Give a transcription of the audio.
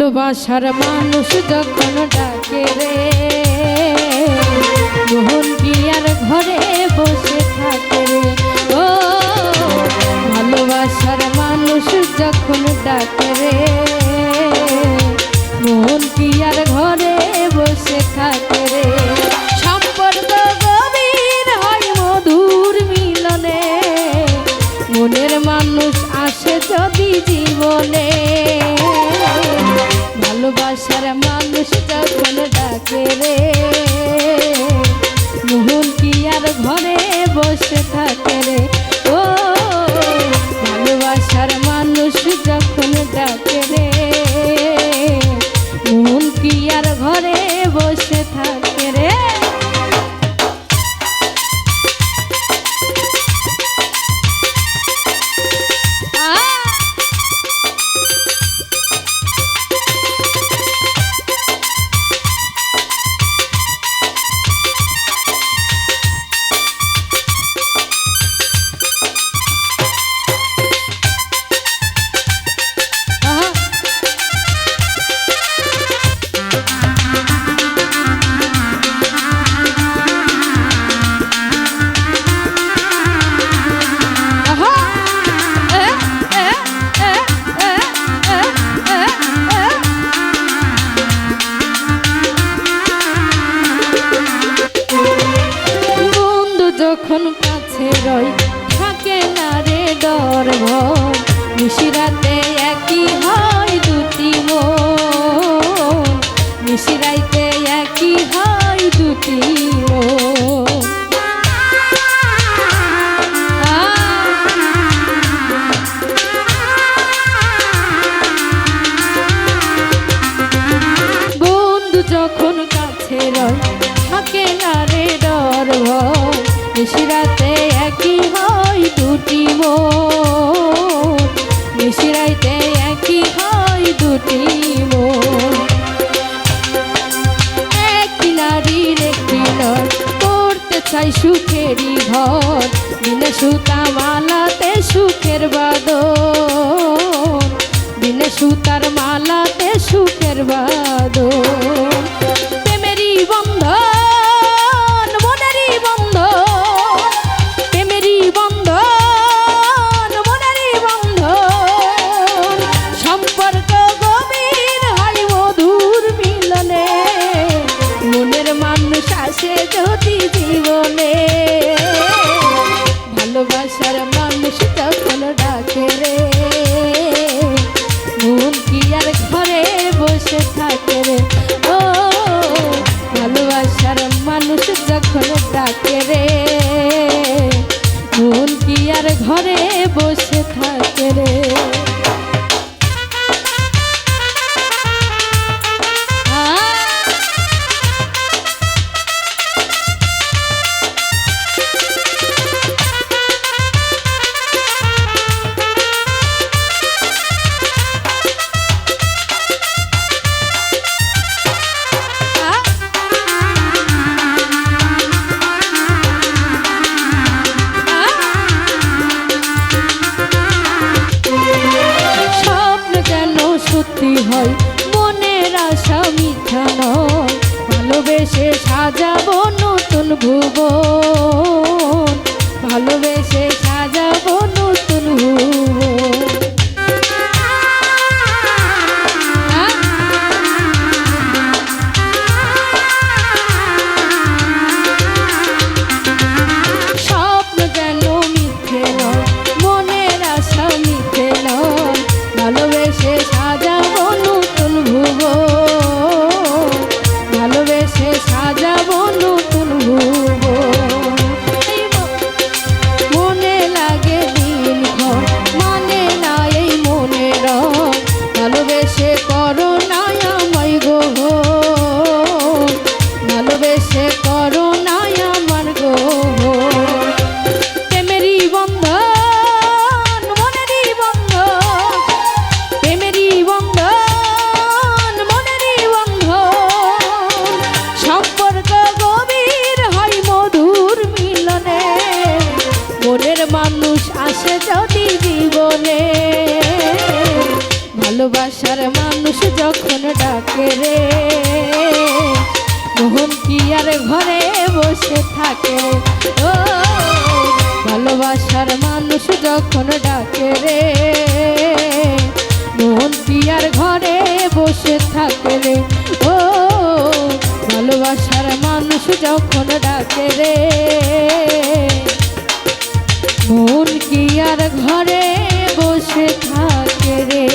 ভালোবাসার মানুষ যখন ডাকে রে মিশিরাতে একই হয় দুটি মন মিশিরাইতে একই হয় দুটি বন্ধু যখন কাছে রয়, থাকে না রে ডর ভয়। চাই সুখেরই ঘর। বিনা সুতা মালাতে সুখের বাদন বিনা সুতার মালাতে সুখের বাদন আমার মানুষ তখন ডাকে রে। মন কি ঘরে বসে থাকে রে? ও, ভালোবাসার মানুষ যখন ডাকে রে, মন কি ঘরে বসে থাকে রে? ভুবন ভালোবেসে সাজাবো নতুন ভুবন। স্বপ্ন যেন মিথ্যে মনের আশা মিথ্যে ভালোবেসে ভালোবাসার মানুষ যখন ডাকে রে, মোহন কি আর ঘরে বসে থাকে ও, ভালোবাসার মানুষ যখন ডাকে রে, মোহন কি আর ঘরে বসে থাকে রে? ও, ভালোবাসার মানুষ যখন ডাকে রে, মোহন কি আর ঘরে বসে থাকে রে?